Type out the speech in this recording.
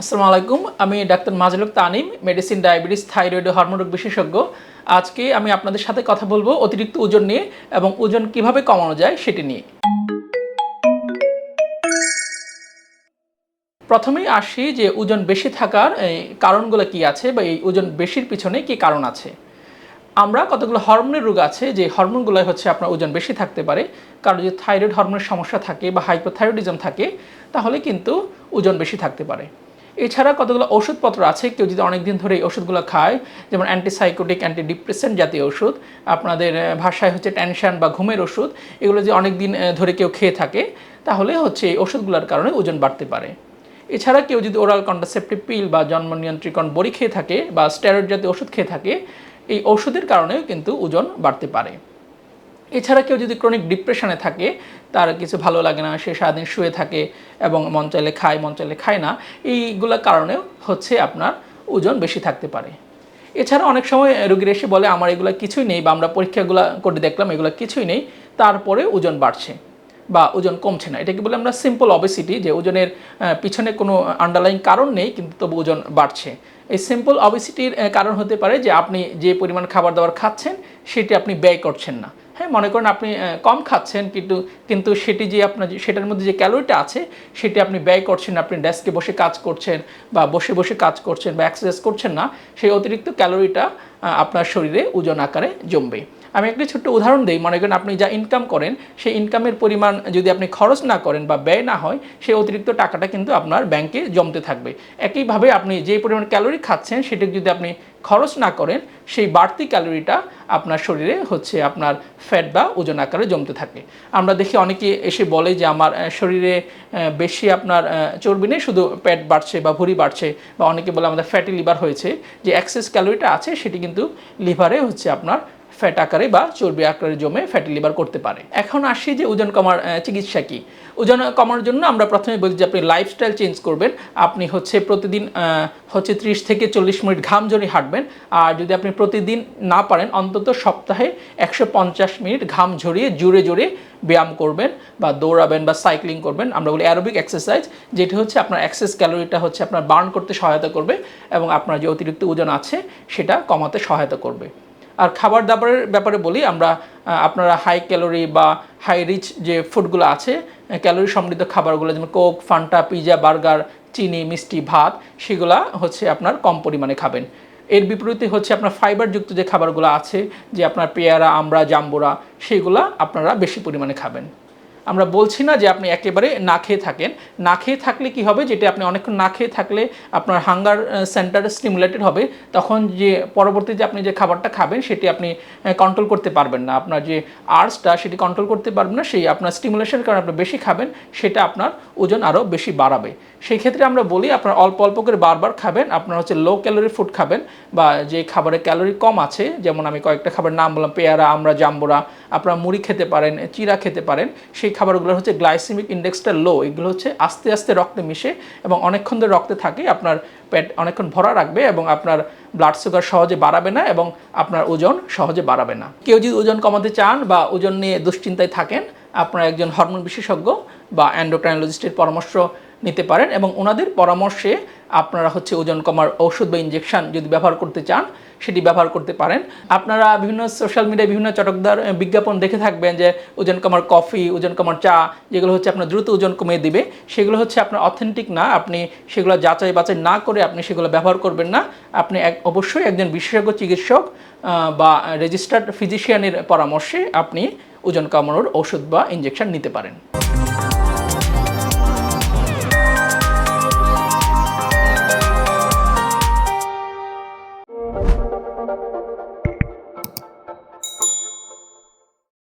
আসসালামু আলাইকুম। আমি doctor Mazluk Tanim, medicine diabetes, thyroid hormone রোগ বিশেষজ্ঞ। আজকে আমি আপনাদের সাথে কথা বলব অতিরিক্ত ওজন নিয়ে এবং ওজন কীভাবে কমানো যায় সেটি নিয়ে। প্রথমেই আসি যে ওজন বেশি থাকার কারণগুলো কি আছে বা এই ওজন বেশির পিছনে কি কারণ আছে। আমরা কতগুলো হরমোনের রোগ আছে যে হরমোনগুলো হচ্ছে আপনার ওজন বেশি থাকতে পারে। কারণ যদি থাইরয়েড হরমোনের সমস্যা থাকে বা হাইপোথাইরয়েডিজম থাকে, তাহলে কিন্তু ওজন বেশি থাকতে পারে। এছাড়া কতগুলো ওষুধপত্র আছে? কেউ যদি অনেক দিন ধরে এই ওষুধগুলো খায়, যেমন অ্যান্টিসাইকোটিক অ্যান্টি ডিপ্রেসেন্ট জাতীয় ওষুধ আপনাদের ভাষায় হচ্ছে টেনশন বা ঘুমের ওষুধ, এগুলো যদি অনেক দিন ধরে কেউ খেয়ে থাকে, তাহলে হচ্ছে এই ওষুধগুলোর কারণে ওজন বাড়তে পারে। এছাড়া কেউ যদি ওরাল কন্ট্রাসেপটিভ পিল বা জন্ম নিয়ন্ত্রণ বড়ি খেয়ে থাকে বা স্টেরয়েড জাতীয় ওষুধ খেয়ে থাকে, এই ওষুধের কারণেও কিন্তু ওজন বাড়তে পারে। এছাড়া কেউ যদি ক্রনিক ডিপ্রেশনে থাকে, তার কিছু ভালো লাগে না, সে সারাদিন শুয়ে থাকে এবং মন চাইলে খায়, মন চাইলে খায় না এইগুলোর কারণেও হচ্ছে আপনার ওজন বেশি থাকতে পারে। এছাড়া অনেক সময় রোগীর এসে বলে, আমার এগুলো কিছুই নেই বা, আমরা পরীক্ষাগুলো করে দেখলাম, এগুলো কিছুই নেই তারপরে ওজন বাড়ছে বা ওজন কমছে না। এটাকে বলে আমরা সিম্পল অবেসিটি যে ওজনের পিছনে কোনো আন্ডারলাইন কারণ নেই, কিন্তু তবু ওজন বাড়ছে। এই সিম্পল অবেসিটির কারণ হতে পারে যে, আপনি যে পরিমাণ খাবার দাবার খাচ্ছেন, সেটি আপনি ব্যয় করছেন না। হ্যাঁ মনে করেন আপনি কম খাচ্ছেন, কিন্তু কিন্তু সেটি যে আপনার সেটার মধ্যে যে ক্যালোরিটা আছে, সেটি আপনি ব্যয় করছেন, আপনি ডেস্কে বসে কাজ করছেন বা বসে বসে কাজ করছেন বা এক্সারসাইজ করছেন না, সেই অতিরিক্ত ক্যালোরিটা আপনার শরীরে ওজন আকারে জমবে। আমি একটি ছোট্ট উদাহরণ দিই, মনে করেন আপনি যা ইনকাম করেন, সেই ইনকামের পরিমাণ যদি আপনি খরচ না করেন বা ব্যয় না হয়, সেই অতিরিক্ত টাকাটা কিন্তু আপনার ব্যাংকে জমতে থাকবে। একইভাবে আপনি যে পরিমাণ ক্যালোরি খাচ্ছেন, সেটা যদি আপনি খরচ না করেন, সেই বাড়তি ক্যালোরিটা আপনার শরীরে হচ্ছে আপনার ফ্যাট বা ওজন আকারে জমতে থাকে। আমরা দেখি অনেকে এসে বলে যে, আমার শরীরে বেশি আপনার চর্বি নেই, শুধু প্যাট বাড়ছে বা ভুঁড়ি বাড়ছে। বা অনেকে বলে, আমাদের ফ্যাটি লিভার হয়েছে। যে অ্যাক্সেস ক্যালোরিটা আছে, সেটি কিন্তু লিভারে হচ্ছে আপনার ফ্যাট আকারে বা চর্বি আকারে জমে ফ্যাটি লিভার করতে পারে। এখন আসি যে ওজন কমার চিকিৎসা কি। ওজন কমার জন্য আমরা প্রথমে বলি যে আপনি লাইফস্টাইল চেঞ্জ করবেন। আপনি হচ্ছে প্রতিদিন হচ্ছে ত্রিশ থেকে চল্লিশ মিনিট ঘাম জড়িয়ে হাঁটবেন। আর যদি আপনি প্রতিদিন না পারেন, অন্তত সপ্তাহে একশো পঞ্চাশ মিনিট ঘাম ঝরিয়ে জুড়ে জুড়ে ব্যায়াম করবেন বা দৌড়াবেন বা সাইক্লিং করবেন। আমরা বলি অ্যারোবিক এক্সারসাইজ যেটি হচ্ছে আপনার অ্যাক্সেস ক্যালোরিটা হচ্ছে আপনার বার্ন করতে সহায়তা করবে এবং আপনার যে অতিরিক্ত ওজন আছে, সেটা কমাতে সহায়তা করবে। আর খাবার দাবারের ব্যাপারে বলি, আমরা আপনারা হাই ক্যালোরি বা হাই রিচ যে ফুডগুলো আছে ক্যালোরি সমৃদ্ধ খাবারগুলো, যেমন কোক ফান্টা পিজা বার্গার চিনি, মিষ্টি, ভাত, সেগুলা হচ্ছে আপনার কম পরিমাণে খাবেন। এর বিপরীতে হচ্ছে আপনার ফাইবারযুক্ত যে খাবারগুলো আছে, যে আপনার পেয়ারা আমরা জাম্বুরা, সেগুলা আপনারা বেশি পরিমাণে খাবেন। আমরা বলছি না যে আপনি একেবারে না খেয়ে থাকেন। না খেয়ে থাকলে কি হবে? যেটা আপনি অনেকক্ষণ না খেয়ে থাকলে আপনার হাঙ্গার সেন্টার স্টিমুলেটেড হবে। তখন যে পরবর্তীতে আপনি যে খাবারটা খাবেন, সেটি আপনি কন্ট্রোল করতে পারবেন না। আপনার যে আর্টসটা সেটি কন্ট্রোল করতে পারবেন না। সেই আপনার স্টিমুলেশনের কারণে আপনি বেশি খাবেন, সেটা আপনার ওজন আরও বেশি বাড়াবে। সেই ক্ষেত্রে আমরা বলি, আপনার অল্প অল্প করে বারবার খাবেন। আপনার হচ্ছে লো ক্যালোরি ফুড খাবেন বা যে খাবারে ক্যালোরি কম আছে, যেমন আমি কয়েকটা খাবার নাম বললাম, পেয়ারা আমরা জাম্বুরা, আপনারা মুড়ি খেতে পারেন চিরা খেতে পারেন। সেই খাবারগুলো হচ্ছে গ্লাইসেমিক ইন্ডেক্সটা লো এগুলো হচ্ছে আস্তে আস্তে রক্তে মিশে এবং অনেকক্ষণ ধরে রক্তে থাকে, আপনার পেট অনেকক্ষণ ভরা রাখবে এবং আপনার ব্লাড সুগার সহজে বাড়াবে না এবং আপনার ওজন সহজে বাড়াবে না। কেউ যদি ওজন কমাতে চান বা ওজন নিয়ে দুশ্চিন্তায় থাকেন, আপনার একজন হরমোন বিশেষজ্ঞ বা অ্যান্ডোক্রাইনোলজিস্টের পরামর্শ নিতে পারেন এবং ওনাদের পরামর্শে আপনারা হচ্ছে ওজন কমার ঔষধ বা ইঞ্জেকশন যদি ব্যবহার করতে চান, সেটি ব্যবহার করতে পারেন। আপনারা বিভিন্ন সোশ্যাল মিডিয়ায় বিভিন্ন চটকদার বিজ্ঞাপন দেখে থাকবেন যে ওজন কমার কফি ওজন কমার চা, যেগুলো হচ্ছে আপনার দ্রুত ওজন কমিয়ে দিবে, সেগুলো হচ্ছে আপনার অথেন্টিক না। আপনি সেগুলো যাচাই বাছাই না করে আপনি সেগুলো ব্যবহার করবেন না। আপনি এক, অবশ্যই একজন বিশেষজ্ঞ চিকিৎসক বা রেজিস্টার্ড ফিজিশিয়ানের পরামর্শে আপনি ওজন কমানোর ওষুধ বা ইঞ্জেকশন নিতে পারেন।